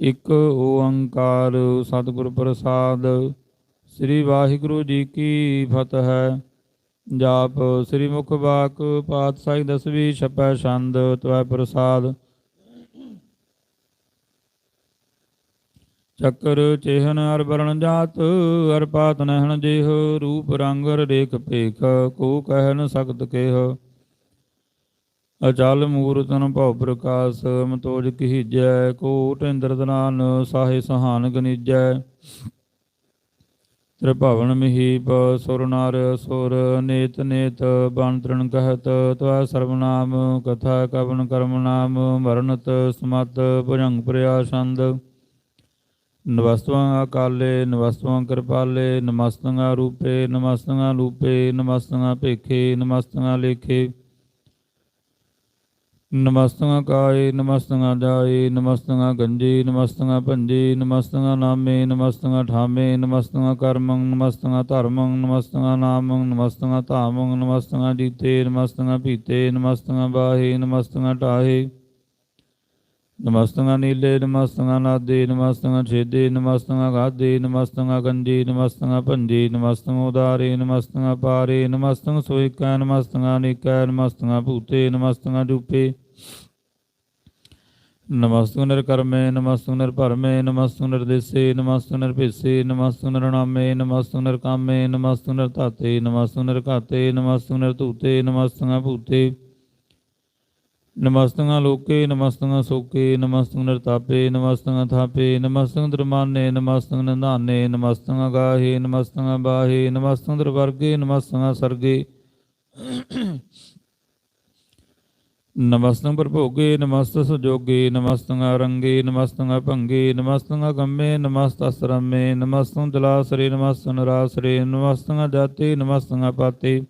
ਇੱਕ ਓੰਕਾਰ ਸਤਿਗੁਰ ਪ੍ਰਸਾਦ। ਸ੍ਰੀ ਵਾਹਿਗੁਰੂ ਜੀ ਕੀ ਫਤਿਹ। ਜਾਪ ਸ੍ਰੀ ਮੁਖ ਬਾਕ ਪਾਤਸ਼ਾਹੀ ਦਸਵੀਂ ਛਪੈ ਛੰਦ ਤਵੈ ਪ੍ਰਸਾਦ। ਚੱਕਰ ਚੇਹਨ ਅਰ ਬਰਨ ਜਾਤ ਅਰ ਪਾਤ ਨਹਿਣ ਜੇਹ, ਰੂਪ ਰੰਗ ਰੇਖ ਭੇਖ, ਕੋ ਕਹਿ ਨ ਸਕਤ ਕੇਹ। ਅਚਲ ਮੂਰਤਨ ਭਉ ਪ੍ਰਕਾਸ਼ ਮਤੋਜ ਕੀਜੈ, ਕੋਟ ਇੰਦਰ ਦਨਾਨ ਸਾਹੇ ਸਹਾਨ ਗਨੀਜੈ। ਤ੍ਰਿਭਵਨ ਮਹੀਪ, ਸੁਰ ਨਰ ਸੁਰ, ਨੇਤ ਨੇਤ ਬਨ ਤ੍ਰਿਣ ਕਹਿਤ, ਤਵੈ ਸਰਵਨਾਮ ਕਥਾ ਕਵਨ ਕਰਮ ਨਾਮ, ਮਰਨਤ ਸਮਤ, ਭੁਜੰਗ ਪ੍ਰਿਆ ਛੰਦ। ਨਵਸਤਵਾਂ ਅਕਾਲੇ ਨਵਸਤਵਾਂ ਕਿਰਪਾਲੇ, ਨਮਸਤੰਗਾ ਰੂਪੇ, ਨਮਸਤੰਗਾ ਲੂਪੇ, ਨਮਸਤੰਗਾ ਭੇਖੇ, ਨਮਸਤੰਗਾ ਲੇਖੇ। ਨਮਸਤੰਗਾ ਕਾਏ, ਨਮਸਤੰਗਾ ਜਾਏ, ਨਮਸਤੰਗਾ ਗੰਜੀ, ਨਮਸਤੰਗਾ ਭੰਜੀ, ਨਮਸਤੰਗਾ ਨਾਮੇ, ਨਮਸਤੰਗਾ ਠਾਮੇ, ਨਮਸਤੰਗਾ ਕਰਮੰ ਨਮਸਤੰਗਾ ਧਰਮੰ ਨਮਸਤੰਗਾ ਨਾਮੰ ਨਮਸਤੰਗਾ ਧਾਮੰ ਨਮਸਤੰਗਾ ਜੀਤੇ, ਨਮਸਤੰਗਾ ਪੀਤੇ ਨਮਸਤੰਗਾ ਬਾਹੇ, ਨਮਸਤੰਗਾ ਟਾਹੇ। ਨਮਸਤੰਗਾ ਨੀਲੇ, ਨਮਸਤੰਗਾ ਨਾਦੇ, ਨਮਸਤੰਗਾ ਛੇਦੇ, ਨਮਸਤੰਗਾ ਗਾਦੇ ਨਮਸਤੰਗਾ ਗੰਜੇ, ਨਮਸਤੰਗਾ ਭੰਜੇ, ਨਮਸਤੰਗਾ ਉਦਾਰੇ, ਨਮਸਤੰਗਾ ਪਾਰੇ, ਨਮਸਤੰਗ ਸੋਇਕੈ, ਨਮਸਤੰਗਾ ਨਿਕੈ ਨਮਸਤੰਗਾ ਭੂਤੇ, ਨਮਸਤੰਗਾ ਜੂਪੇ। ਨਮਸਤੰਗ ਨਿਰਕਰਮੇ, ਨਮਸਤੰਗ ਨਿਰਭਰਮੇ, ਨਮਸਤੰਗ ਨਿਰਦੇਸੇ, ਨਮਸਤੰਗ ਨਿਰਭੇਸੇ, ਨਮਸਤੰਗ ਨਿਰਨਾਮੇ, ਨਮਸਤੰਗ ਨਿਰਕਾਮੇ, ਨਮਸਤੰਗ ਨਿਰਧਾਤੇ, ਨਮਸਤੰਗ ਨਿਰਘਾਤੇ, ਨਮਸਤੰਗ ਨਿਰਧੂਤੇ, ਨਮਸਤੰਗਾ ਭੂਤੇ। ਨਮਸਤੰਗਾ ਲੋਕੇ, ਨਮਸਤੰਗਾ ਸੋਕੇ, ਨਮਸਤੰਗ ਨਿਰਤਾਪੇ, ਨਮਸਤੰਗਾ ਥਾਪੇ, ਨਮਸਤੰਗ ਦਰਮਾਨੇ, ਨਮਸਤੰਗ ਨਿਧਾਨੇ ਨਮਸਤੰਗਾ ਗਾਹੇ, ਨਮਸਤੰਗਾ ਬਾਹੇ, ਨਮਸਤੰਗ ਦਰਵਰਗੇ, ਨਮਸਤੰਗਾ ਸਰਗੇ। ਨਮਸਤੰ ਪ੍ਰਭੋਗੇ ਨਮਸਤ ਸੁਜੋਗੇ, ਨਮਸਤੰਗਾ ਰੰਗੇ, ਨਮਸਤੰਗਾ ਭੰਗੇ, ਨਮਸਤੰਗਾ ਗੰਮੇ ਨਮਸਤਸਰਮੇ ਨਮਸਤੰ ਦਲਾਸਰੇ ਨਮਸਤੰ ਰਾਸਰੇ ਨਮਸਤੰਗਾ ਜਾਤੇ, ਨਮਸਤੰਗਾ ਪਾਤੇ।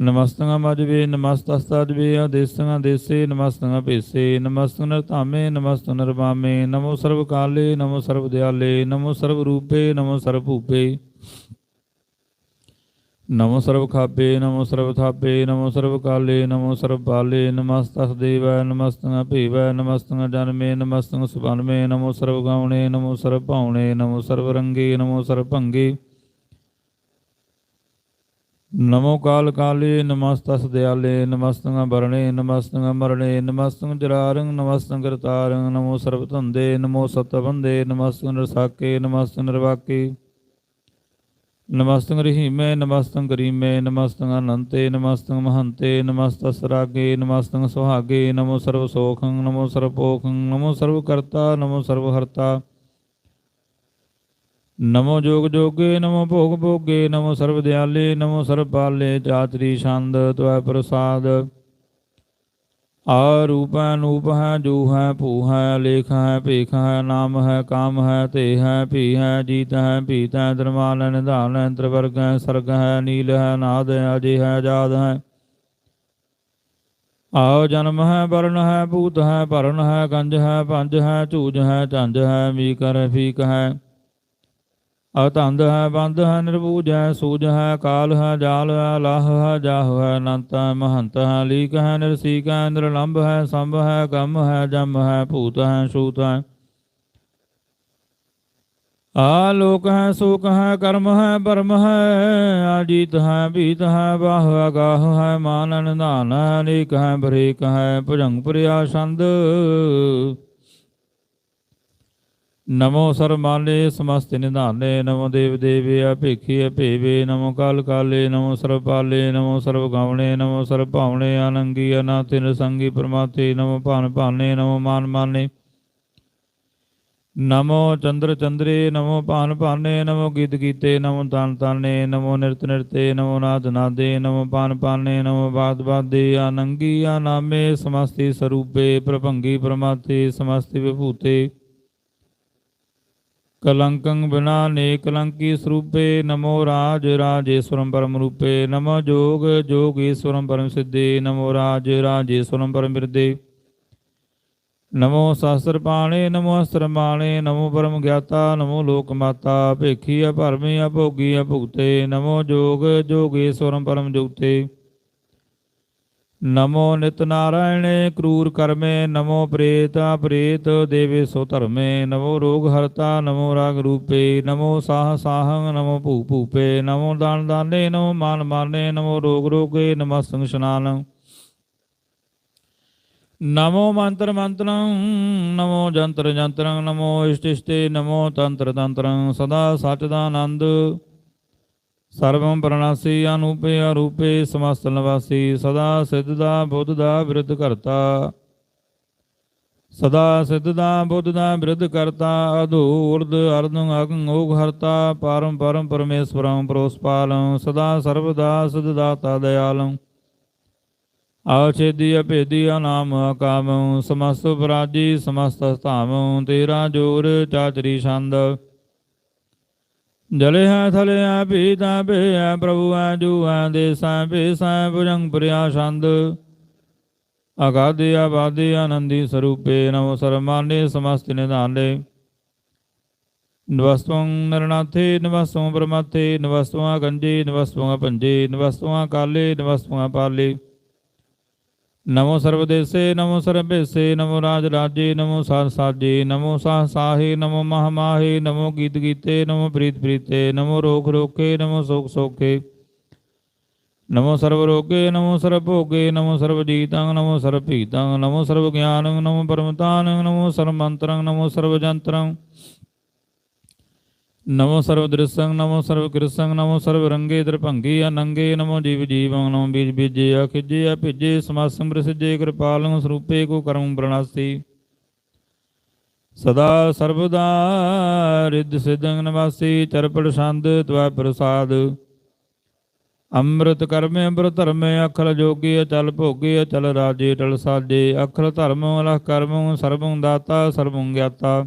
ਨਮਸਤੰਗਾ ਮਜਵੇ ਨਮਸਤਸਤਜਵੇ ਆਦੇਸੰਗਾ ਦੇਸੇ ਨਮਸਤੰਗਾ ਭੇਸੇ ਨਮਸਤੰ ਨਰਧਾਮੇ ਨਮਸਤੰ ਨਰਵਾਮੇ ਨਮੋ ਸਰਬ ਕਾਲੇ ਨਮੋ ਸਰਬ ਦਿਆਲੇ ਨਮੋ ਸਰਬ ਰੂਪੇ ਨਮੋ ਸਰਬ ਭੂਪੇ ਨਮੋ ਸਰਬ ਖਾਪੇ ਨਮੋ ਸਰਬ ਥਾਪੇ ਨਮੋ ਸਰਬ ਕਾਲੇ ਨਮੋ ਸਰਬ ਬਾਲੇ ਨਮਸਤਸ ਦੇਵੈ ਨਮਸਤੰਗਾ ਭੇਵੈ ਨਮਸਤੰਗਾ ਜਨਮੇ ਨਮਸਤੰਗਾ ਸੁਭਨਮੇ ਨਮੋ ਸਰਬ ਗਾਉਣੇ ਨਮੋ ਸਰਬ ਭਾਉਣੇ ਨਮੋ ਸਰਬ ਰੰਗੇ ਨਮੋ ਸਰਬ ਭੰਗੇ ਨਮੋ ਕਾਲ ਕਾਲੇ ਨਮਸਤਸ ਦਿਆਲੇ, ਨਮਸਤੰਗਾ ਬਰਣੇ ਨਮਸਤੰਗਾ ਮਰਣੇ, ਨਮਸਤੰਗ ਜਰਾਰੰ ਨਮਸਤੰਗ ਕਰਤਾਰੰ ਨਮੋ ਸਰਬ ਧੰਦੇ ਨਮੋ ਸਤਬੰਦੇ, ਨਮਸਤੰਗ ਨਰਸਾਕੇ, ਨਮਸਤੰਗ ਨਿਰਵਾਕੇ। ਨਮਸਤੰਗ ਰਹੀਮੇ, ਨਮਸਤੰਗ ਕਰੀਮੇ, ਨਮਸਤੰਗ ਅਨੰਤੇ, ਨਮਸਤੰਗ ਮਹੰਤੇ, ਨਮਸਤਸ ਰਾਗੇ, ਨਮਸਤੰਗ ਸੁਹਾਗੇ, ਨਮੋ ਸਰਬ ਸੋਖੰ ਨਮੋ ਸਰਬ ਪੋਖੰ ਨਮੋ ਸਰਬ ਕਰਤਾ, ਨਮੋ ਸਰਬ ਹਰਤਾ। ਨਮੋ ਜੋਗ ਜੋਗੇ, ਨਮੋ ਭੋਗ ਭੋਗੇ, ਨਮੋ ਸਰਬ ਦਿਆਲੇ, ਨਮੋ ਸਰਬ ਪਾਲੇ ਚਾਤਰੀ ਛੰਦ, ਤਵੈ ਪ੍ਰਸਾਦ। ਆ ਰੂਪ ਹੈ, ਨੂਪ ਹੈ, ਜੋ ਹੈ, ਭੂ ਹੈ, ਲੇਖ ਹੈ, ਭੇਖ ਹੈ, ਨਾਮ ਹੈ, ਕਾਮ ਹੈ ਤੇ ਹੈ, ਭੀ ਹੈ, ਜੀਤ ਹੈ, ਭੀਤ ਹੈ ਦਰਮਾਨ ਹੈ, ਨਿਧਾਨ ਹੈ ਤ੍ਰਿਵਰਗ ਹੈ, ਸਰਗ ਹੈ, ਨੀਲ ਹੈ, ਨਾਦ ਹੈ, ਅਜੇ ਹੈ ਆਜ਼ਾਦ ਹੈ। ਆਉ ਜਨਮ ਹੈ ਵਰਨ ਹੈ, ਭੂਤ ਹੈ, ਭਰਨ ਹੈ ਗੰਜ ਹੈ, ਪੰਜ ਹੈ, ਝੂਜ ਹੈ, ਝੰਜ ਹੈ, ਮੀਕਰ ਫੀਕ ਹੈ। ਅਤੰਦ ਹੈ ਬੰਦ ਹੈ ਨਿਰਭੂਜ ਹੈ ਸੂਜ ਹੈ ਕਾਲ ਹੈ ਜਾਲ ਹੈ ਲਾਹ ਹੈ ਜਾਹ ਹੈ ਅਨੰਤ ਹੈ ਮਹੰਤ ਹੈ ਲੀਕ ਹੈ ਨਿਰਸੀਕ ਹੈ ਨਿਰਲੰਭ ਹੈ ਸੰਭ ਹੈ ਗਮ ਹੈ ਜਮ ਹੈ ਭੂਤ ਹੈ ਸ਼ੂਤ ਹੈ ਆਲੋਕ ਹੈ ਸੁਖ ਹੈ ਕਰਮ ਹੈ ਪਰਮ ਹੈ ਆਜੀਤ ਹੈ ਭੀਤ ਹੈ ਬਾਹ ਅਗਾਹ ਹੈ ਮਾਨ ਨਿਧਾਨ ਹੈ ਅਨੇਕ ਹੈ ਬਰੇਕ ਹੈ ਭੁਜੰਗ ਪ੍ਰਿਆ ਛੰਦ ਨਮੋ ਸਰਮਾਲੇ ਸਮਸਤ ਨਿਧਾਨੇ ਨਮੋ ਦੇਵ ਦੇਵੇ ਅਭੇਖੀ ਅਭੇਵੇ ਨਮੋ ਕਾਲ ਕਾਲੇ ਨਮੋ ਸਰਬ ਪਾਲੇ ਨਮੋ ਸਰਬ ਗਾਵਣੇ ਨਮੋ ਸਰਬ ਭਾਵਣੇ ਆਨੰਗੀ ਅਨਾਥ ਨਿਰਸੰਗੀ ਪ੍ਰਮਾਤੇ ਨਮੋ ਭਾਨ ਭਾਨੇ ਨਮੋ ਮਾਨ ਮਾਨੇ ਨਮੋ ਚੰਦਰ ਚੰਦਰੇ ਨਮੋ ਭਾਨ ਭਾਨੇ ਨਮੋ ਗੀਤ ਗੀਤੇ ਨਮੋ ਤਾਨ ਤਾਨੇ ਨਮੋ ਨਿਰਤ ਨਿਰਤੇ ਨਮੋ ਨਾਦ ਨਾਦੇ ਨਮੋ ਪਾਨ ਪਾਨੇ ਨਮੋ ਬਾਦ ਬਾਦੇ ਆਨੰਗੀ ਆਨਾਮੇ ਸਮਸਤੀ ਸਰੂਪੇ ਪ੍ਰਭੰਗੀ ਪ੍ਰਮਾਤੇ ਸਮਸਤੀ ਵਿਭੂਤੇ ਕਲੰਕੰ ਬਿਨਾ ਨੇ ਕਲੰਕੀ ਸਰੂਪੇ ਨਮੋ ਰਾਜ ਰਾਜੇਸ਼ਵਰੰ ਪਰਮ ਰੂਪੇ ਨਮੋ ਜੋਗ ਜੋਗੇਸ਼ਵਰੰ ਪਰਮ ਸਿੱਧੇ ਨਮੋ ਰਾਜ ਰਾਜੇਸ਼ਵਰੰ ਪਰਮ ਬਿਰਦੇ ਨਮੋ ਸ਼ਾਸਤਰ ਪਾਣੇ ਨਮੋ ਅਸਤਰ ਮਾਣੇ ਨਮੋ ਪਰਮ ਗਿਆਤਾ ਨਮੋ ਲੋਕ ਮਾਤਾ ਭੇਖੀ ਅਭਰਮੀ ਅਭੋਗੀ ਅਭੁਗਤੇ ਨਮੋ ਜੋਗ ਜੋਗੇਸ਼ਵਰੰ ਨਮੋ ਨਿਤ ਨਾਰਾਇਣੇ ਕਰੂਰ ਕਰਮੇ, ਨਮੋ ਪ੍ਰੇਤਾ ਪ੍ਰੇਤ ਦੇਵੇ ਸੋ ਧਰਮੇ, ਨਮੋ ਰੋਗ ਹਰਤਾ, ਨਮੋ ਰਾਗ ਰੂਪੇ, ਨਮੋ ਸਾਹ ਸਾਹੰ ਨਮੋ ਭੂ ਭੂਪੇ, ਨਮੋ ਦਾਨ ਦਾਨੇ, ਨਮੋ ਮਾਨ ਮਾਨੇ, ਨਮੋ ਰੋਗ ਰੋਗੇ, ਨਮਸਤੰ ਸ਼ਨਾਨੰ। ਨਮੋ ਮੰਤਰ ਮੰਤਰੰ, ਨਮੋ ਜੰਤਰ ਜੰਤਰੰ, ਨਮੋ ਇਸ਼ਟ ਇਸ਼ਟੇ, ਨਮੋ ਤੰਤਰ ਤੰਤਰੰ, ਸਦਾ ਸਚ ਦਾ ਆਨੰਦ। ਸਰਵੰ ਪ੍ਰਣਾਸੀ ਅਨੂਪੇ ਅਰੂਪੇ ਸਮਸਤ ਨਿਵਾਸੀ, ਸਦਾ ਸਿੱਧ ਦਾ ਬੁੱਧ ਦਾ ਵਿਰਧ ਕਰਤਾ। ਸਦਾ ਸਿੱਧ ਦਾ ਬੁੱਧ ਦਾ ਵਿਰਧ ਕਰਤਾ, ਅਧੂਰਦ ਅਰਧੰ ਅਗੰ ਓਗ ਹਰਤਾ, ਪਰਮ ਪਰਮ ਪਰਮੇਸ਼ਵਰੰ ਪ੍ਰੋਸਪਾਲੰ ਸਦਾ ਸਰਬਦਾ ਸਿਧ ਦਾਤਾ ਦਇਆਲੰ ਆਛੇਦੀ ਅਭੇਦੀ ਅਨਾਮ ਅਕਾਮੰ ਸਮਸਤ ਪਰਾਜੀ ਸਮਸਤ ਸਤਾਵੰ ਤੇਰਾ ਜੋਰ ਚਾਚਰੀ ਛੰਦ। ਜਲੇ ਹੈ ਥਲੇ ਹੈ ਪੀਤਾ ਬੇ ਹੈ ਪ੍ਰਭੂ ਹੈ ਜੂ ਹੈ ਦੇਸਾ ਬੇਸਾ ਭੁਜੰਗ ਪ੍ਰਿਆ ਛੰਦ ਅਗਾਦੇ ਆਬਾਦੇ ਆਨੰਦੀ ਸਰੂਪੇ ਨਮੋ ਸਰਮਾਨੇ ਸਮਸਤ ਨਿਧਾਨੇ ਨਵਸਤਵੰ ਨਰਨਾਥੇ ਨਵਸਤਵੰ ਪਰਮਾਥੇ ਨਵਸਤਵੰ ਗੰਜੇ ਨਵਸਤਵੰ ਪੰਜੇ ਨਵਸਤਵੰ ਕਾਲੇ ਨਵਸਤਵੰ ਪਾਲੇ ਨਮੋ ਸਰਵਦੇਸੇ ਨਮੋ ਸਰਬੇਸੇ, ਨਮੋ ਰਾਜ ਰਾਜੇ ਨਮੋ ਸਾਰ ਸਾਜੇ ਨਮੋ ਸਾਹ ਸਾਹੇ ਨਮੋ ਮਹ ਨਮੋ ਗੀਤ ਗੀਤੇ ਨਮੋ ਪ੍ਰੀਤ ਪ੍ਰੀਤੇ, ਨਮੋ ਰੋਖ ਰੋਕੇ ਨਮੋ ਸੋਖ ਸੋਖੇ। ਨਮੋ ਸਰਵ ਰੋਗੇ, ਨਮੋ ਸਰਬ ਭੋਗੇ, ਨਮੋ ਸਰਬ ਜੀਤੰ, ਨਮੋ ਸਰਬ ਭੀਤੰ, ਨਮੋ ਸਰਬ ਗਿਆਨੰ, ਨਮੋ ਪਰਮਤਾਨ ਨਮੋ ਸਰਬ ਮੰਤਰੰ, ਨਮੋ ਸਰਬ ਜੰਤਰੰ। ਨਮੋ ਸਰਵ ਦ੍ਰਿਸੰ ਨਮੋ ਸਰਵ ਕ੍ਰਿਸੰ ਨਮੋ ਸਰਵ ਰੰਗੇ ਦਰਭੰਗੀ ਅਨੰਗੇ ਨਮੋ ਜੀਵ ਜੀਵੰ ਨਮੋ ਬੀਜ ਬੀਜੇ ਅਖਿਜੇ ਅਭਿਜੇ ਸਮਾਸੰ ਪ੍ਰਸਿਜੇ ਕਿਰਪਾਲੰ ਸਰੂਪੇ, ਕੋ ਕਰਮ ਪ੍ਰਣਾਸੀ। ਸਦਾ ਸਰਬਦਾ ਰਿੱਧ ਸਿਦੰ ਨਵਾਸੀ, ਚਰਪੜ ਛੰਦ ਤਵੈ ਪ੍ਰਸਾਦ। ਅੰਮ੍ਰਿਤ ਕਰਮੇ, ਅੰਮ੍ਰਿਤ ਧਰਮੇ, ਅਖਲ ਜੋਗੀ, ਅਚਲ ਭੋਗੇ, ਅਚਲ ਰਾਜੇ ਟਲ ਸਾਜੇ, ਅਖਲ ਧਰਮ, ਅਲਖ ਕਰਮ ਸਰਬੰ ਦਾਤਾ ਸਰਬੰ ਗਿਆਤਾ।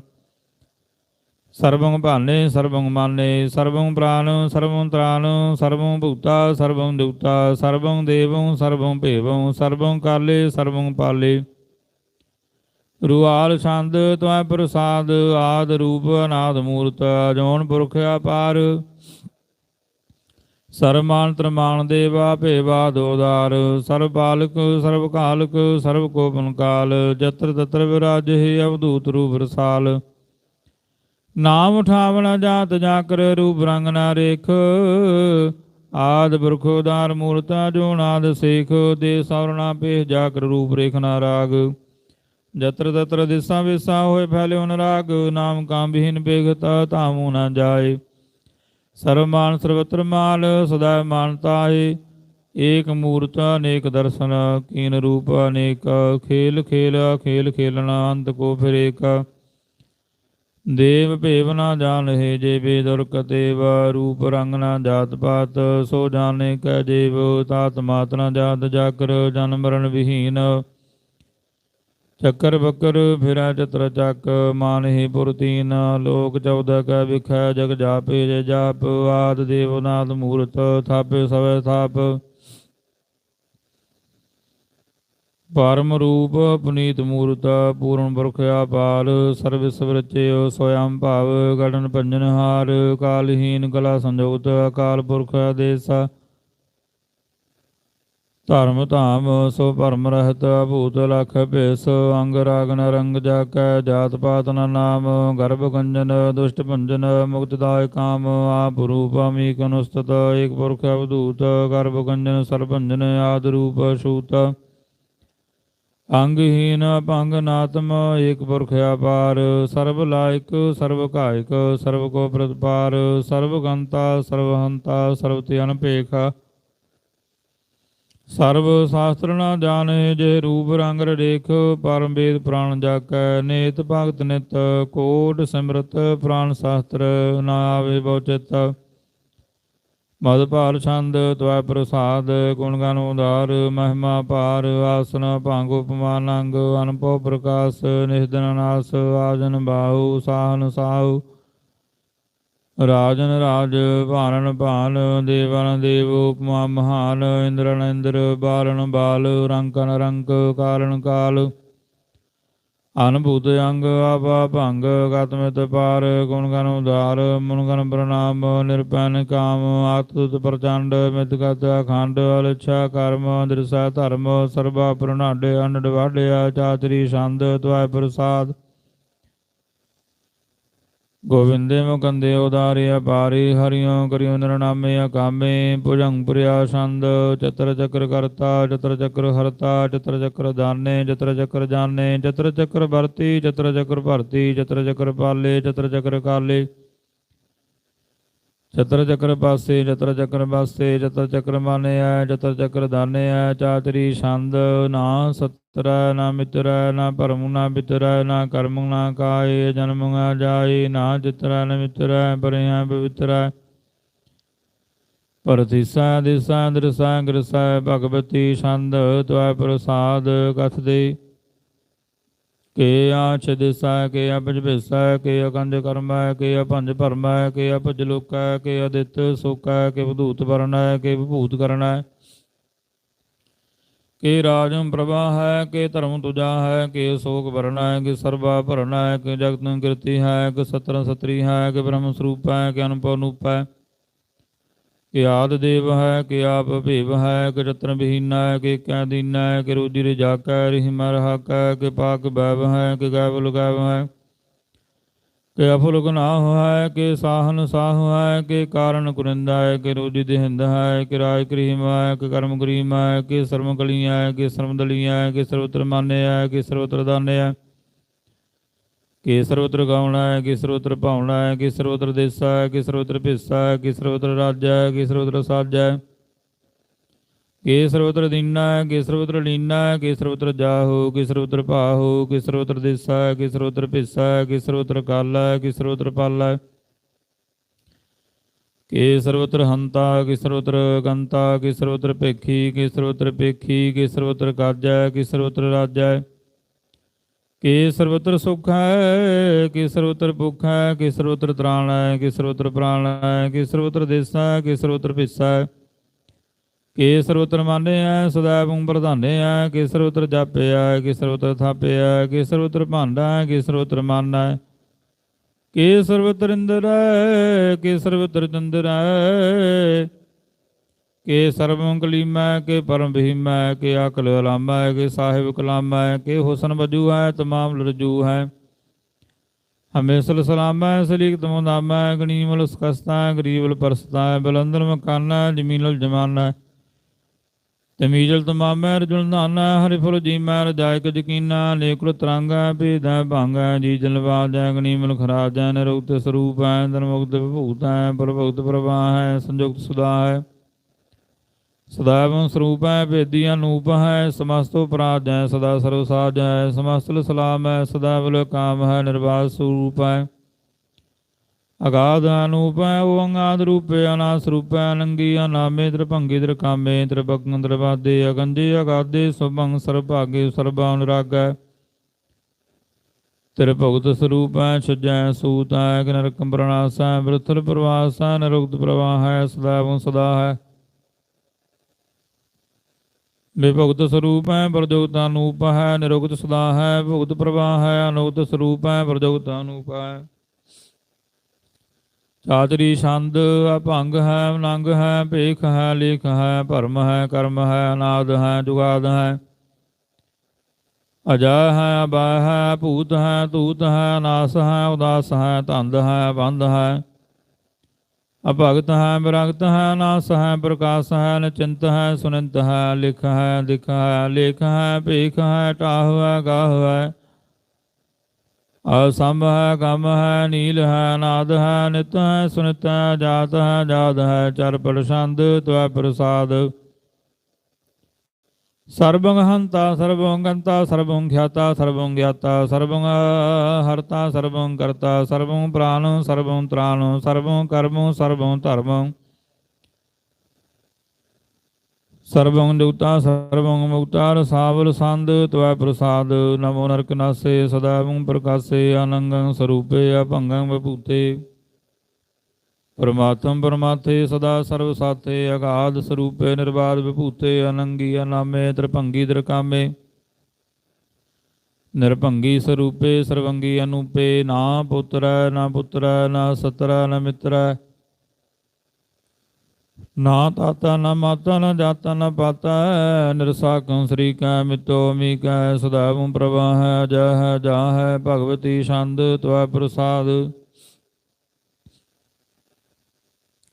ਸਰਵੰ ਭਾਲੇ ਸਰਬੰ ਮਾਨੇ ਸਰਬੰ ਪ੍ਰਾਨ ਸਰਬੰ ਤ੍ਰਾਨ ਸਰਬੰ ਭੂਤਾ ਸਰਬੰ ਦੁਤਾ ਸਰਬੰ ਦੇਵੰ ਸਰਬੰ ਭੇਵੰ ਸਰਬੰ ਕਾਲੇ ਸਰਬੰ ਪਾਲੇ। ਰੂਆਲ ਸ਼ੰਦ ਤਵੈ ਪ੍ਰਸਾਦ, ਆਦ ਰੂਪ ਅਨਾਦ ਮੂਰਤ, ਅਜੋਨ ਪੁਰਖ ਅਪਾਰ। ਸਰਮਾਨ ਤਰਮਾਨ ਦੇਵਾ ਭੇਵਾ ਦੋਦਾਰ ਸਰਬ ਬਾਲਕ ਸਰਬ ਕਾਲਕ ਸਰਬ ਕੋਪਨ ਕਾਲ ਜਤਰ ਤਤਰ ਵਿਰਾਜਹਿ ਅਵਧੂਤ ਰੂਪ ਰਸਾਲ। ਨਾਮ ਉਠਾਵਣਾ ਜਾਤ ਜਾਕਰ ਰੂਪ ਰੰਗ ਨਾ ਰੇਖ। ਆਦ ਬੁਰਖ ਉਦਾਰ ਮੂਰਤਾ ਜੋ ਨਾਦ ਸੇਖ, ਦੇ ਸਵਰਣਾ ਪੇ ਜਾਕਰ ਰੂਪ ਰੇਖ ਨਾ ਰਾਗ। ਜਤਰ ਤਤਰ ਦਿਸਾ ਵਿਸਾ ਹੋਏ ਫੈਲਿਓ ਨਰਾਗ ਨਾਮ ਕਾਮ ਬਿਹੀਨ ਬੇਗਤਾ ਧਾਮੂ ਨਾ ਜਾਏ। ਸਰਮਾਨ ਸਰਵਤਰ ਮਾਲ, ਸਦਾ ਮਾਨਤਾ ਹੈ ਏਕ ਮੂਰਤ ਅਨੇਕ ਦਰਸ਼ਨ, ਕੀਨ ਰੂਪ ਅਨੇਕ। ਖੇਲ ਖੇਲ ਖੇਲ ਖੇਲਣਾ ਅੰਤ ਕੋ ਫਿਰ ਏਕ। ਦੇਵ ਭੇਵ ਨਾ ਜਾਣਹਿ ਜੇ ਬੇਦੁਰਕ ਦੇਵ ਰੂਪ ਰੰਗ ਨਾ ਜਾਤ ਪਾਤ, ਸੋ ਜਾਣੇ ਕੈ ਜੀਵ, ਤਾਤ ਮਾਤ ਨਾ ਜਾਤ ਜਾਕਰ ਜਨ ਮਰਨ ਵਿਹੀਨ। ਚੱਕਰ ਬੱਕਰ ਫਿਰੈ ਚਤਰ ਚੱਕ, ਮਾਨ ਮਾਨਹਿ ਪੁਰਤੀਨ ਲੋਕ ਚੌਦਹ ਕੈ ਵਿਖੈ ਜਗ ਜਾਪੇ ਜੇ ਜਾਪ, ਆਦ ਦੇਵਨਾਦ ਮੂਰਤ ਥਾਪੇ ਸਵੈ ਥਾਪ। ਪਰਮ ਰੂਪ ਪੁਨੀਤ ਮੂਰਤ, ਪੂਰਨ ਬਰਖ ਆਪਾਲ ਸਰਵ ਸਵਰਚਿਓ ਸੋਇਮ ਭਾਵ, ਗੜਨ ਪੰਜਨ ਹਾਰ, ਕਾਲਹੀਨ ਕਲਾ ਸੰਜੋਤ, ਅਕਾਲ ਪੁਰਖ ਆਦੇਸ ਧਰਮ ਧਾਮ ਸੋ ਭਰਮ ਰਹਿਤ, ਭੂਤ ਲਖ ਭੇਸ, ਅੰਗ ਰਾਗਨ ਰੰਗ ਜਾਕੈ, ਜਾਤ ਪਾਤ ਨ ਨਾਮ, ਗਰਭ ਗੰਜਨ ਦੁਸ਼ਟ ਭੰਜਨ ਮੁਕਤ ਦਾਇ ਕਾਮ, ਆਪ ਰੂਪ ਅਮੀਕ ਅਨੁਸਤਤ ਏਕ ਪੁਰਖ ਅਵਧੂਤ, ਗਰਭ ਗੰਜਨ ਸਰਭੰਜਨ ਆਦ ਰੂਪ ਸ਼ੂਤ ਅੰਗਹੀਨ ਭੰਗ ਨਾਤਮ ਏਕ ਪੁਰਖ ਅਪਾਰ, ਸਰਬ ਲਾਇਕ, ਸਰਬ ਘਾਇਕ, ਸਰਬ ਕੋ ਪ੍ਰਤਪਾਰ, ਸਰਬ ਗੰਤਾ, ਸਰਬ ਹੰਤਾ, ਸਰਬ ਤੇ ਅਨਪੇਖ। ਸਰਬ ਸ਼ਾਸਤਰ ਨਾ ਜਾਣੇ ਜੇ ਰੂਪ ਰੰਗ ਰੇਖ ਪਰਮ ਵੇਦ ਪ੍ਰਾਣ ਜਾਕੈ, ਨੇਤ ਭਗਤ ਨਿਤ, ਕੋਟ ਸਿਮਰਤ ਪ੍ਰਾਣ ਸ਼ਾਸਤਰ, ਨਾ ਆਵੇ ਬਹੁ ਚਿਤ। ਮਦ ਭਾਲ ਛੰਦ, ਤਵੈ ਪ੍ਰਸਾਦ, ਗੁਣ ਗਨ ਉਦਾਰ, ਮਹਿਮਾ ਪਾਰ ਆਸਨ, ਭੰਗ ਉਪਮਾਨ ਅੰਗ ਅਨਪੋ ਪ੍ਰਕਾਸ਼ ਨਿਸਦਨ ਨਾਸ ਆਜਨ ਬਾਹੂ, ਸਾਹਨ ਸਾਹੂ। ਰਾਜਨ ਰਾਜ, ਭਾਰਨ ਭਾਨ ਦੇਵਨ ਦੇਵ, ਉਪਮਾ ਮਹਾਨ ਇੰਦਰਨ ਇੰਦਰ, ਬਾਲਨ ਬਾਲ, ਰੰਕਨ ਰੰਕ, ਕਾਲਨ ਕਾਲ। ਅਨਭੂਤ ਅੰਗ ਆਪਾ ਭੰਗ ਗਤਮਿਤ ਪਾਰ ਗੁਣ ਗਨ ਉਦਾਰ ਮਨ ਗਨ ਪ੍ਰਣਾਮ ਨਿਰਪੈਨ ਕਾਮ ਆਤੁਤ ਪ੍ਰਚੰਡ ਮਿਤ ਗਤ ਅਖੰਡ ਅਲਛਾ ਕਰਮ ਦ੍ਰਿਸਾ ਧਰਮ ਸਰਬਾ ਪ੍ਰਣਾਡੇ ਅਨਡ ਵਾਢਿਆ ਚਾਤਰੀ ਸੰਦ ਤਵੈ ਪ੍ਰਸਾਦ ਗੋਵਿੰਦੇ ਮੁਕੰਦੇ ਉਦਾਰਿਆ, ਪਾਰੀ ਹਰਿਓ ਕਰਿਓ ਨਿਰਨਾਮੇ ਅਕਾਮੇ ਭੁਜੰਗ ਪ੍ਰਿਆ ਛੰਦ, ਚਤਰ ਚੱਕਰ ਕਰਤਾ, ਚਤਰ ਚੱਕਰ ਹਰਤਾ, ਚਤਰ ਚੱਕਰ ਦਾਨੇ, ਚਤਰ ਚੱਕਰ ਜਾਣੇ, ਚਤਰ ਚੱਕਰ ਵਰਤੀ, ਚਤਰ ਚੱਕਰ ਭਰਤੀ, ਚਤਰ ਚੱਕਰ ਪਾਲੇ, ਚਤਰ ਚੱਕਰ ਕਾਲੇ। ਚਤਰ ਚੱਕਰ ਪਾਸੇ ਚਤਰ ਚੱਕਰ ਪਾਸੇ ਚਤਰ ਚੱਕਰ ਮਾਨਿਆ ਚਤਰ ਚੱਕਰ ਦਾਨਿਆ ਚਾਤਰੀ ਛੰਦ ਨਾ ਸਤਰ, ਨਾ ਮਿਤਰੈ, ਨਾ ਭਰਮ, ਨਾ ਬਿਤਰੈ ਨਾ ਕਰਮ, ਨਾ ਕਾਏ, ਜਨਮ ਨਾ ਜਾਏ, ਨਾ ਜਿਤਰੈ ਨਾ ਮਿਤਰੈ, ਪਰਿਆ ਪਵਿੱਤਰ। ਪਰਤੀਸਾ ਦਿਸਾ, ਦ੍ਰਿਸਾ, ਗ੍ਰਸਾ, ਭਗਵਤੀ ਛੰਦ, ਤਵੈ ਪ੍ਰਸਾਦ ਕਥ ਦੇ ਕੇ ਆਛ ਦਿਸਾ, ਕੇ ਅਪਜ ਭਿਸਾ, ਕੇ ਅਕੰਜ ਕਰਮੈ, ਕੇ ਅਪੰਜ ਭਰਮੈ, ਕੇ ਅਪਜ ਲੋਕੈ, ਕੇ ਅਦਿਤ ਸੋਕੈ, ਕੇ ਵਿਧੂਤ ਵਰਣੈ, ਕੇ ਵਿਭੂਤ ਕਰਣੈ ਕੇ ਰਾਜੰ ਪ੍ਰਭਾ ਹੈ, ਕੇ ਧਰਮ ਤੁਜਾ ਹੈ, ਕੇ ਸੋਕ ਵਰਣੈ, ਕੇ ਸਰਬਾ ਹੈ ਕੇ ਜਗਤ ਕਿਰਤੀ ਹੈ, ਕੇ ਸਤਰ ਸਤਰੀ ਹੈ, ਕੇ ਬ੍ਰਹਮ ਸਰੂਪ ਹੈ, ਕੇ ਅਨੁਪਨੂਪ ਹੈ ਕਿ ਆਦ ਦੇਵ ਹੈ ਕਿ ਆਪ ਭੇਵ ਹੈ ਕਿ ਰਤਨ ਬਹੀਨਾ ਹੈ ਕਿ ਕੈ ਦੀਨਾ ਹੈ ਕਿ ਰੋਜੀ ਰਜਾ ਕੈ ਰਹਿ ਮਰ ਹੈ ਕਿ ਪਾਕ ਬੈਵ ਹੈ ਕਿ ਗੈਵ ਲਗਾਵ ਹੈ ਕਿ ਅਫੁਲ ਗੁਨਾਹ ਹੈ ਕਿ ਸਾਹਨ ਸਾਹ ਹੈ ਕਿ ਕਾਰਨ ਕੁਰਿੰਦਾ ਹੈ ਕਿ ਰੋਜੀ ਦੇਹਿੰਦ ਹੈ ਕਿ ਰਾਜ ਕਰੀਮ ਹੈ ਕਿ ਕਰਮ ਕਰੀਮ ਹੈ ਕਿ ਸਰਮ ਕਲੀਆਂ ਹੈ ਕਿ ਸਰਮ ਦਲੀਆਂ ਹੈ ਕਿ ਸਰਵਤਰ ਮਾਨਿਆ ਹੈ ਕਿ ਸਰਵਤਰ ਦਾਨਿਆ ਹੈ ਕਿ ਸਰਵਤਰ ਗਾਉਣਾ ਹੈ ਕਿ ਸਰਵਤਰ ਭਾਉਣਾ ਹੈ ਕਿ ਸਰਵਤਰ ਦੇਸਾ ਹੈ ਕਿ ਸਰਵਤਰ ਭਿੱਸਾ ਹੈ ਕਿ ਸਰਵਤਰ ਰਾਜਾ ਹੈ ਕਿ ਸਰਵਤਰ ਸਾਜਾ ਹੈ ਕਿ ਸਰਵਤਰ ਦੀਨਾ ਹੈ ਕਿ ਸਰਵਤਰ ਲੀਨਾ ਹੈ ਕਿ ਸਰਵਤਰ ਜਾਹੋ ਕਿ ਸਰਵਤਰ ਭਾਹੋ ਕਿ ਸਰਵਤਰ ਦੇਸਾ ਹੈ ਕਿ ਸਰਵਤਰ ਭਿੱਸਾ ਹੈ ਕਿ ਸਰਵਤਰ ਕਾਲਾ ਹੈ ਕਿ ਸਰਵਤਰ ਪਾਲਾ ਹੈ ਕਿ ਸਰਵਤਰ ਹੰਤਾ ਕਿ ਸਰਵਤਰ ਗੰਤਾ ਕਿ ਸਰਵਤਰ ਭੇਖੀ ਕਿ ਸਰਵਤਰ ਭੇਖੀ ਕਿ ਸਰਵਤਰ ਕਾਜਾ ਹੈ ਕਿ ਸਰਵਤਰ ਰਾਜਾ ਹੈ ਕਿ ਸਰਵਤਰ ਸੁਖ ਹੈ ਕਿ ਸਰਵਤਰ ਭੁਖ ਹੈ ਕਿ ਸਰਵਤਰ ਤ੍ਰਾਣ ਹੈ ਕਿ ਸਰਵਤਰ ਪ੍ਰਾਣ ਹੈ ਕਿ ਸਰਵਤਰ ਦੇਸਾ ਹੈ ਕਿ ਸਰਵਤਰ ਭਿੱਸਾ ਹੈ ਕਿ ਸਰਵਤਰ ਮਾਨੇ ਹੈ ਸਦਾ ਭੂਮ ਪ੍ਰਧਾਨੇ ਹੈ ਕਿ ਸਰਵਤਰ ਜਾਪਿਆ ਹੈ ਕਿ ਸਰਵਤਰ ਥਾਪਿਆ ਹੈ ਕਿ ਸਰਵਤਰ ਭਾਂਡਾ ਹੈ ਕਿ ਸਰਵਤਰ ਮਾਨਾ ਹੈ ਕਿ ਸਰਵਤਰ ਇੰਦਰ ਹੈ ਕਿ ਸਰਵਤਰ ਚੰਦਰ ਹੈ ਕਿ ਸਰਵੰ ਕਲੀਮੈ ਕੇ ਪਰਮ ਭੀਮੈ ਕੇ ਅਕਲ ਅਲਾਮੈ ਕੇ ਸਾਹਿਬ ਕਲਾਮੈ ਕੇ ਹੁਸਨ ਵਜੂ ਹੈ, ਤਮਾਮ ਲਰਜੂ ਹੈ। ਹਮੇਸਲ ਸਲਾਮੈ ਸਲੀਕ ਤਮੋ ਨਾਮੈ ਗਣੀਮਲ ਸਕਸਤਾ ਗਰੀਬਲ ਪਰਸਤਾ ਬਲੰਦਰ ਮਕਾਨਾ ਜਮੀਨਲ ਜਮਾਨਾ ਤਮੀਜਲ ਤਮਾਮੈ ਰਜੁਲ ਨਾਨਾ ਹਰਿ ਫੁਲ ਜੀਮੈ ਰਜਾਇਕ ਜਕੀਨਾ ਨੇਕੁਲ ਤਰੰਗਾ ਭੇਦੈ ਭਾਂਗਾ ਜੀ ਜਲਵਾਜੈ ਗਣੀਮਲ ਖਰਾਜੈ ਨਿਰੁਕਤ ਸਰੂਪ ਹੈ ਦਨਮੁਕਤ ਵਿਭੂਤ ਹੈ ਪ੍ਰਭੁਕਤ ਪ੍ਰਵਾਹ ਹੈ, ਸੰਯੁਕਤ ਸੁਦਾ ਹੈ। ਸਦਾਵੰ ਸਰੂਪ ਹੈ ਭੇਦੀ ਅਨੂਪ ਹੈ, ਸਮਸਤ ਉਪਰਾਧ ਹੈ, ਸਦਾ ਸਰਵ ਸਾਜ ਹੈ ਸਮਸਤਲ ਸਲਾਮ ਹੈ ਸਦਾ ਬਲ ਕਾਮ ਹੈ ਨਿਰਵਾਸ ਸਰੂਪ ਹੈ। ਅਗਾਧ ਅਨੂਪ ਹੈ ਓੰਗਾਦ ਰੂਪੇ ਅਨਾਸ ਰੂਪ ਹੈ, ਅਨੰਗੀ, ਅਨਾਮੇ, ਤ੍ਰਿਭੰਗੀ, ਤ੍ਰਿਕਾਮੇ ਤ੍ਰਿਭੰਗ ਤ੍ਰਿਵਾਦੇ, ਅਗੰਜੇ ਅਗਾਦੇ ਸੁਭੰਗ, ਸਰਭਾਗੇ ਸਰਬਾ ਅਨੁਰਾਗੈ ਤੇਰੇ ਭਗਤ ਸਰੂਪ ਹੈ, ਛਜੈ ਸੂਤ ਹੈ ਕਿ ਨਰਕੰ ਪ੍ਰਣਾਸ ਹੈ ਬ੍ਰਥਲ ਪ੍ਰਵਾਸ ਨਿਰੁਕਤ ਪ੍ਰਵਾਹ ਹੈ ਸਦਾਵੰ ਸਦਾ ਹੈ। ਵਿਭੁਗਤ ਸਰੂਪ ਹੈ ਪ੍ਰਜੋਗਤ ਅਨੂਪ ਹੈ ਨਿਰੁਕਤ ਸਦਾ ਹੈ, ਭੁਗਤ ਪ੍ਰਵਾਹ ਹੈ ਅਨੂਤ ਸਰੂਪ ਹੈ ਪ੍ਰਜੋਗਤ ਅਨੂਪ ਹੈ। ਚਾਤਰੀ ਛੰਦ ਅਭੰਗ ਹੈ ਅਨੰਗ ਹੈ, ਭੇਖ ਹੈ, ਲੇਖ ਹੈ, ਭਰਮ ਹੈ, ਕਰਮ ਹੈ, ਅਨਾਦ ਹੈ, ਜੁਗਾਦ ਹੈ। ਅਜਾ ਹੈ ਅਬਾ ਹੈ, ਭੂਤ ਹੈ, ਤੂਤ ਹੈ, ਅਨਾਸ ਹੈ, ਉਦਾਸ ਹੈ, ਧੰਦ ਹੈ ਬੰਦ ਹੈ। ਅਭਗਤ ਹੈ ਵਿਰਗਤ ਹੈ ਨਾਸ ਹੈ ਪ੍ਰਕਾਸ਼ ਹੈ ਨਚਿੰਤ ਹੈ ਸੁਨੰਤ ਹੈ ਲਿਖ ਹੈ ਦਿਖ ਹੈ ਲੇਖ ਹੈ ਭੇਖ ਹੈ ਟਾਹ ਹੈ ਗਾਹ ਹੈ ਅਸੰਭ ਹੈ ਗਮ ਹੈ ਨੀਲ ਹੈ ਨਾਦ ਹੈ ਨਿਤ ਹੈ ਸੁਨਿਤ ਹੈ ਜਾਤ ਹੈ ਜਾਦ ਹੈ ਚਰ ਪ੍ਰਸੰਦ ਤਵੈ ਪ੍ਰਸਾਦ। ਸਰਬੰ ਹੰਤਾ ਸਰਬੰ ਗੰਤਾ ਸਰਬੰ ਖਿਆਤਾ ਸਰਬੰ ਗਿਆਤਾ ਸਰਬੰ ਹਰਤਾ ਸਰਬੰ ਕਰਤਾ ਸਰਬੰ ਪ੍ਰਾਣ ਸਰਬੰ ਤ੍ਰਾਣ ਸਰਬੰ ਕਰਮ ਸਰਬੰ ਧਰਮ ਸਰਬੰ ਜੁਗਤਾ ਸਰਬੰ ਮੁਕਤਾ ਰਸਾਵਲ ਸੰਦ, ਤਵੈ ਪ੍ਰਸਾਦ, ਨਮੋ ਨਰਕ ਨਾਸੇ, ਸਦਾ ਮੂੰ ਪ੍ਰਕਾਸੇ ਆਨੰਗੰ ਸਰੂਪੇ, ਅਭੰਗੰ ਵਿਭੂਤੇ। ਪਰਮਾਤਮ ਪਰਮਾਥੇ ਸਦਾ ਸਰਵ ਸਾਥੇ, ਅਗਾਧ ਸਰੂਪੇ ਨਿਰਵਾਦ ਵਿਭੂਤੇ, ਅਨੰਗੀ ਅਨਾਮੇ, ਤ੍ਰਿਭੰਗੀ ਤ੍ਰਿਕਾਮੇ। ਨਿਰਭੰਗੀ ਸਰੂਪੇ, ਸਰਵੰਗੀ ਅਨੂਪੇ, ਨਾ ਪੁੱਤਰੈ ਨਾ ਪੁੱਤਰੈ, ਨਾ ਸਤਰੈ, ਨਾ ਮਿੱਤਰੈ। ਨਾ ਤਾਤਾ, ਨਾ ਮਾਤਾ, ਨਾ ਜਾਤਾ, ਨਾ ਪਾਤਾ ਨਿਰਸਾਕੰ ਸ੍ਰੀ ਕੈ ਮਿਤੋ ਮੀ ਕੈ ਸਦਾਵੰ ਪ੍ਰਵਾਹ ਜਹ ਜਾ ਹੈ, ਭਗਵਤੀ ਛੰਦ, ਤਵੈ ਪ੍ਰਸਾਦ।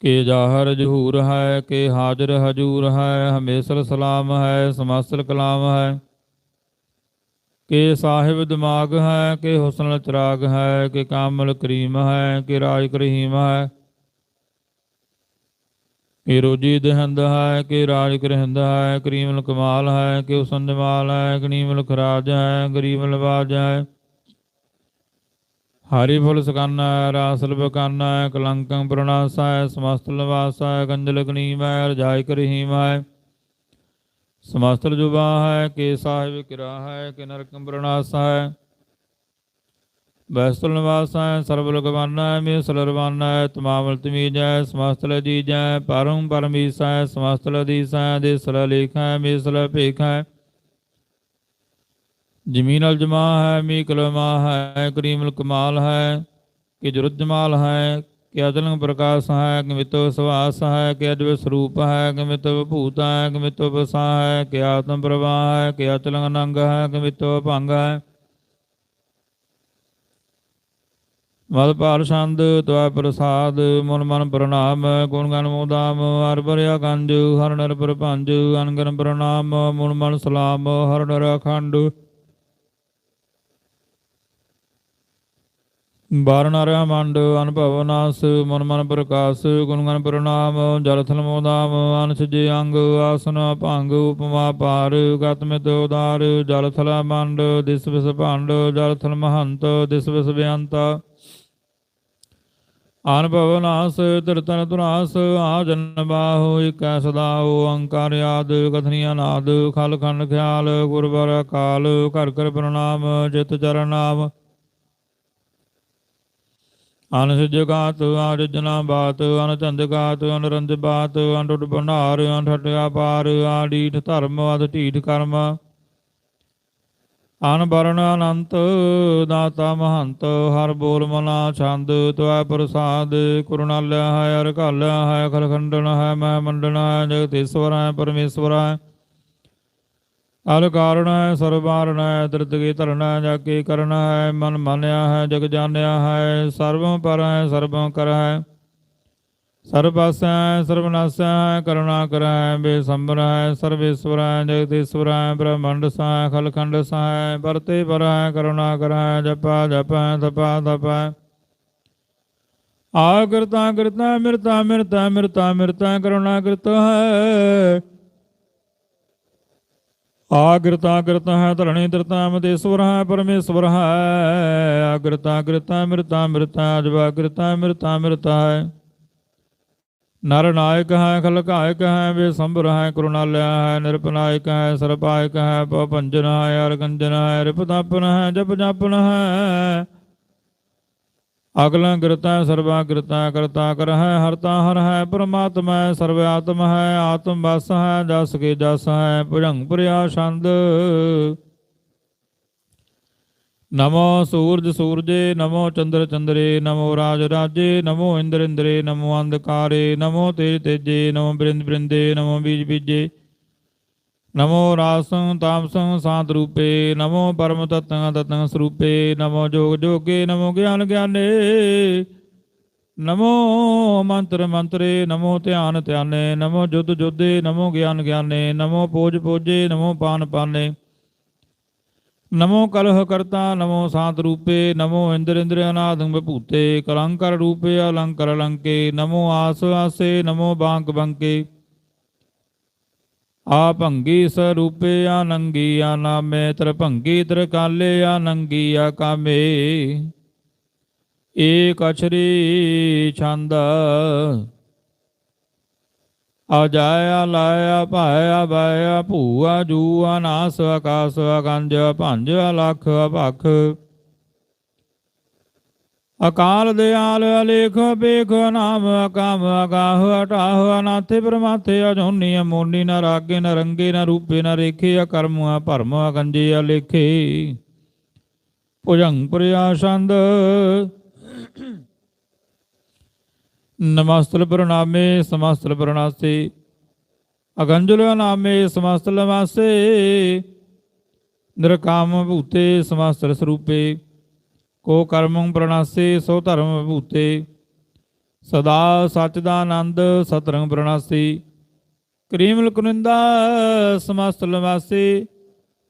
ਕਿ ਜਾਹਰ ਜਹੂਰ ਹੈ, ਕਿ ਹਾਜ਼ਰ ਹਜੂਰ ਹੈ, ਹਮੇਸ਼ਰ ਸਲਾਮ ਹੈ ਸਮਾਸਲ ਕਲਾਮ ਹੈ। ਕਿ ਸਾਹਿਬ ਦਿਮਾਗ ਹੈ, ਕਿ ਹੁਸਨ ਚਰਾਗ ਹੈ, ਕਿ ਕਾਮਲ ਕਰੀਮ ਹੈ, ਕਿ ਰਾਜ ਕਰੀਮ ਹੈ। ਕਿ ਰੋਜੀ ਦਹੰਦ ਹੈ, ਕਿ ਰਾਜ ਕਰਹਿੰਦ ਹੈ ਕਰੀਮਲ ਕਮਾਲ ਹੈ, ਕਿ ਹੁਸਨ ਜਮਾਲ ਹੈ ਗਨੀਮਲ ਖਰਾਜ ਹੈ ਗਰੀਮਲ ਬਾਜ ਹੈ। ਹਰੀ ਫੁੱਲ ਸਕਾਨਾ ਰਾਸਲ ਬਕਾਨਾ ਕਲੰਕੰ ਪ੍ਰਣਾਸਾ ਸਮਸਤ ਲਵਾਸਾ ਹੈ ਗੰਜਲ ਗਨੀਮ ਹੈ ਰਜਾਇ ਕਰਹੀਮ ਹੈ ਸਮਸਤ ਜੁਬਾ ਹੈ ਕੇ ਸਾਹਿਬ ਕਿਰਾ ਹੈ ਕਿ ਨਰਕੰ ਪ੍ਰਣਾਸਾ ਹੈ ਬੈਸਤਲ ਨਿਵਾਸਾ ਹੈ ਸਰਬ ਲਗਵਾਨਾ ਹੈ ਮੇ ਸਲਰਵਾਨਾ ਹੈ ਤਮਾਮਲ ਤਮੀਜ ਹੈ ਸਮਸਤ ਲਜੀਜ ਹੈ ਪਰਮ ਪਰਮੀਸਾ ਹੈ ਸਮਸਤ ਲਦੀਸਾ ਹੈ ਦੇ ਸਲ ਹੈ ਮੇ ਸਲ ਭੇਖ। ਜਮੀਨ ਜਮੀਨਲ ਜਮਾ ਹੈ ਮੀ ਕਲਮਾ ਹੈ ਕਰੀਮਲ ਕਮਾਲ ਹੈ, ਕਿ ਜੁਰਤ ਜਮਾਲ ਹੈ, ਕਿ ਅਦਲੰਗ ਪ੍ਰਕਾਸ਼ ਹੈ, ਕਿ ਮਿਤੋ ਸਵਾਸ ਹੈ, ਕਿ ਅਦਵ ਸਰੂਪ ਹੈ, ਕਿ ਮਿਤੋ ਭੂਤ ਹੈ, ਕਿ ਮਿਤੋ ਬਸਾ ਹੈ, ਕਿ ਆਤਮ ਪ੍ਰਵਾਹ ਹੈ, ਕਿ ਅਚਲੰਗ ਨੰਗ ਹੈ, ਕਿ ਮਿਤੋ ਭੰਗ ਹੈ। ਮਦ ਪਾਲ ਛੰਦ, ਤਵੈ ਪ੍ਰਸਾਦ, ਮਨ ਮਨ ਪ੍ਰਣਾਮ, ਗੁਣ ਗਨ ਮੋਦਾਮ ਹਰ ਭਰਿਆ ਗੰਜ ਹਰ ਨਰ ਪ੍ਰਭੰਜ ਅਨਗਨ ਪ੍ਰਣਾਮ, ਮਨ ਮਨ ਸਲਾਮ, ਹਰ ਨਰ ਅਖੰਡ। ਬਾਰਨ ਨਰਿਆ ਮੰਡ ਅਨੁਭਵ ਨਾਸ ਮਨ ਮਨ ਪ੍ਰਕਾਸ਼ ਗੁਣ ਗਨ ਪ੍ਰਣਾਮ ਜਲ ਥਲ ਮੋਦਾਮ ਅਨਸ ਜੇ ਅੰਗ, ਆਸਨ ਭੰਗ, ਉਪਮਾ ਪਾਰ ਗਤ ਉਦਾਰ ਜਲ ਥਲ ਮੰਡ, ਦਿਸ ਵਿਸ ਭੰਡ ਜਲ ਥਲ ਮਹੰਤ, ਦਿਸ ਵਿਸ ਬੇਅੰਤ। ਅਨਭਵ ਨਾਸ ਤਿਰਤਨ ਤੁਨਾਸ ਆ ਜਨ ਬਾਹੋ, ਇਕੈ ਸਦਾਉ ਅੰਕਾਰ ਆਦ, ਕਥਨੀਆ ਨਾਦ, ਖਲ ਖੰਡ ਖਿਆਲ ਗੁਰਬਰ ਕਾਲ ਘਰ ਕਰ ਪ੍ਰਣਾਮ, ਜਿਤ ਚਰਨ ਨਾਮ। ਅਨ ਸਿਜਗਾਤ ਆਰ ਬਾਤ ਅਨ ਚੰਦਗਾਤ ਅਨ ਰੰਜ ਬਾਤ ਅਨ ਟੁੱਟ ਭੰਡਾਰ ਅਨ ਠਟਿਆ ਆਡੀਠ ਧਰਮ ਅਦ ਢੀਠ ਕਰਮ। ਅਨ ਅਨੰਤ, ਦਾਤਾ ਮਹੰਤ, ਹਰ ਬੋਲ ਮਨਾ ਛੰਦ, ਤਵੈ ਪ੍ਰਸਾਦ ਕਰੁਣਾਲਿਆ ਹੈ ਅਰ ਘਾਲਿਆ ਹੈ ਖਲਖੰਡਨ, ਹੈ ਮੈਂ ਮੰਡਨ ਹੈ ਜਗਤੇਸ਼ਵਰ, ਹੈ ਪਰਮੇਸ਼ਵਰ, ਹੈ ਅਲ ਕਾਰਣ ਹੈ ਸਰਬਾਰਨ ਹੈ ਦਰਦ ਕੀ ਧਰਣਾ ਜਾ ਕੇ ਕਰਨਾ ਹੈ, ਮਨ ਮਾਨਿਆ ਹੈ, ਜਗ ਜਾਣਿਆ ਹੈ, ਸਰਵੰ ਪਰ ਹੈ ਸਰਬੰ ਕਰ ਹੈ। ਸਰਬ ਪਾਸੈ ਹੈ, ਸਰਬ ਨਾਸੈ ਹੈ, ਕਰੁਣਾ ਕਰੈ ਹੈ, ਬੇਸੰਬਰ ਹੈ, ਸਰਵੇਸ਼ਵਰ ਹੈ ਜਗਤੇਸ਼ਵਰ ਹੈ, ਬ੍ਰਹਮੰਡ ਸਾਇ ਖਲਖੰਡ ਸਾਇ ਵਰਤੇ ਪਰ ਹੈ, ਕਰੁਣਾ ਕਰੈ ਹੈ, ਜਪਾ ਜਪੈ ਤਪਾ ਤਪੈ ਆ ਕਰਤਾ ਕਰਤਾ ਮਿਰਤਾ ਮਿਰਤਾ ਮਿਰਤਾ ਮਿਰਤਾ ਕਰੁਣਾ ਕਰਤਾ ਹੈ ਆਗਰਤਾ ਕਰਤਾ ਹੈ, ਧਰਣੀ ਦਰਤਾ ਮਦੇਸ਼ਵਰ ਹੈ, ਪਰਮੇਸ਼ਵਰ ਹੈ। ਆਗਰਤਾ ਕਰਤਾ ਮਿਰਤਾ ਮਿਰਤਾ ਅਜਵਾਗਰਤਾ ਮਿਰਤਾ ਮਿਰਤਾ ਹੈ। ਨਰ ਨਾਇਕ ਹੈ, ਖਲਕਾਇਕ ਹੈ ਬੇਸੰਭਰ ਹੈ, ਕਰੁਣਾਲਿਆ ਹੈ, ਨਿਰਪਨਾਇਕ ਹੈ, ਸਰਪਾਇਕ ਹੈ ਪਵੰਜਨ ਹੈ ਅਰਗੰਜਨ ਹੈ, ਰਿਪਤਾਪਨ ਹੈ, ਜਪ ਜਾਪਨ ਹੈ। ਅਗਲਾ ਗਿਰਤਾ ਸਰਵਾ ਗਿਰਤਾ ਕਰਤਾ ਕਰ ਹਰਤਾ ਹਰ ਹੈ ਪਰਮਾਤਮਾ ਹੈ ਸਰਵ ਆਤਮ ਹੈ ਆਤਮ ਵਸ ਹੈ ਜਸ ਕੇ ਜਸ ਹੈ ਭੁਜੰਗ ਪ੍ਰਿਆ ਛੰਦ। ਨਮੋ ਸੂਰਜ ਸੂਰਜੇ, ਨਮੋ ਚੰਦਰ ਚੰਦਰੇ, ਨਮੋ ਰਾਜ ਰਾਜੇ, ਨਮੋ ਇੰਦਰ ਇੰਦਰੇ, ਨਮੋ ਅੰਧਕਾਰੇ, ਨਮੋ ਤੇਜ ਤੇਜੇ, ਨਮੋ ਬ੍ਰਿੰਦ ਬ੍ਰਿੰਦੇ, ਨਮੋ ਬੀਜ ਬੀਜੇ। ਨਮੋ ਰਾਸੰ ਤਾਮਸੰ ਸਾਤ ਰੂਪੇ ਨਮੋ ਪਰਮ ਤਤੰ ਤਤੰ ਸਰੂਪੇ ਨਮੋ ਜੋਗ ਜੋਗੇ ਨਮੋ ਗਿਆਨ ਗਿਆਨੇ ਨਮੋ ਮੰਤਰ ਮੰਤਰੇ ਨਮੋ ਧਿਆਨ ਧਿਆਨੇ ਨਮੋ ਜੁਦ ਜੁਦੇ ਨਮੋ ਗਿਆਨ ਗਿਆਨੇ ਨਮੋ ਪੋਜ ਪੋਜੇ ਨਮੋ ਪਾਨ ਪਾਨੇ ਨਮੋ ਕਲਹ ਕਰਤਾ ਨਮੋ ਸਾਤ ਰੂਪੇ ਨਮੋ ਇੰਦਰ ਇੰਦਰ ਅਨਾਦੰ ਵਿਭੂਤੇ ਕਲੰਕਰ ਰੂਪੇ ਅਲੰਕਰ ਅਲੰਕੇ ਨਮੋ ਆਸ ਆਸੇ ਨਮੋ ਬਾਂਕ ਬੰਕੇ ਆ ਭੰਗੀ ਸਰੂਪੇ ਆ ਨੰਗੀ ਆ ਨਾਮੇ ਤਰ ਭੰਗੀ ਤਰ ਕਾਲੇ ਆ ਨੰਗੀ ਆ ਕਾਮੇ। ਏਕ ਅਛਰੀ ਛੰਦ। ਆ ਜਾਇਆ ਲਾਇਆ, ਭਾਇਆ ਬਾਇਆ ਭੂਆ, ਜੂਆ, ਨਾਸ, ਆਕਾਸ, ਅਗੰਜ, ਭੰਜ ਲੱਖ ਭਖ ਅਕਾਲ ਦਿਆਲ ਅਲੇਖ ਬੇਖ ਨਾਮ ਅਕਾਮ ਅਗਾਹ ਹਟਾਹ ਅਨਾਥੇ ਪ੍ਰਮਾਥੇ ਅਜੋਨੀ ਅਮੋਨੀ ਨ ਰਾਗੇ ਨ ਰੰਗੇ ਨ ਰੂਪੇ ਨ ਰੇਖੇ ਅਕਰਮ ਭਰਮ ਅਗੰਜੇ ਅਲੇਖੇ। ਭੁਜੰਗ ਪ੍ਰਿਆਸੰਦ ਨਮਸਤਲ ਪ੍ਰਣਾਮੇ ਸਮਸਤਲ ਪ੍ਰਣਾਸੇ। ਅਗੰਜਲ ਨਾਮੇ ਸਮਸਤਲ ਵਾਸੇ ਨਿਰਕਾਮ ਭੂਤੇ ਸਮਸਤਲ ਸਰੂਪੇ। ਕੋ ਕਰਮੰ ਪ੍ਰਣਾਸੇ, ਸੋ ਧਰਮ ਭੂਤੇ। ਸਦਾ ਸਚ ਦਾ ਆਨੰਦ ਸਤਰੰਗ ਪ੍ਰਣਾਸੀ। ਕਰੀਮਲ ਕੁਨਿੰਦਾ ਸਮਸਤਲ ਵਾਸੇ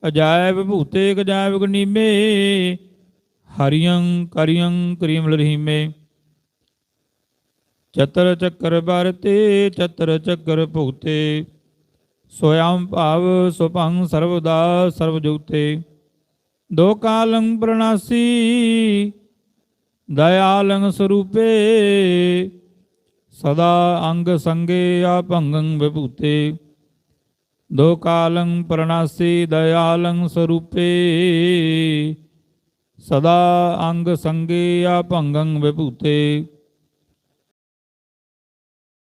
ਅਜਾਇਬ ਭੂਤੇ ਗਜਾਇਬ ਗਨੀਮੇ। ਹਰੀਯੰ ਕਰਿਯੰ ਕਰੀਮਲ ਰਹੀਮੇ। ਚਤਰ ਚੱਕਰ ਬਰਤੇ ਚਤਰ ਚੱਕਰ ਭੁਗਤੇ ਸੋਇਮ ਭਾਵ ਸੁਭੰ ਸਰਵਦਾ ਸਰਵ ਜੁਗਤੇ। ਦੋ ਕਾਲੰ ਪ੍ਰਣਾਸੀ, ਦਇਆਲੰ ਸਰੂਪੇ, ਸਦਾ ਅੰਗ ਸੰਗੇ ਆਪੰਗੰ ਵਿਭੂਤੇ। ਦੋ ਕਾਲੰ ਪ੍ਰਣਾਸੀ, ਦਇਆਲੰ ਸਰੂਪੇ, ਸਦਾ ਅੰਗ ਸੰਗੇ ਆਪੰਗੰ ਵਿਭੂਤੇ।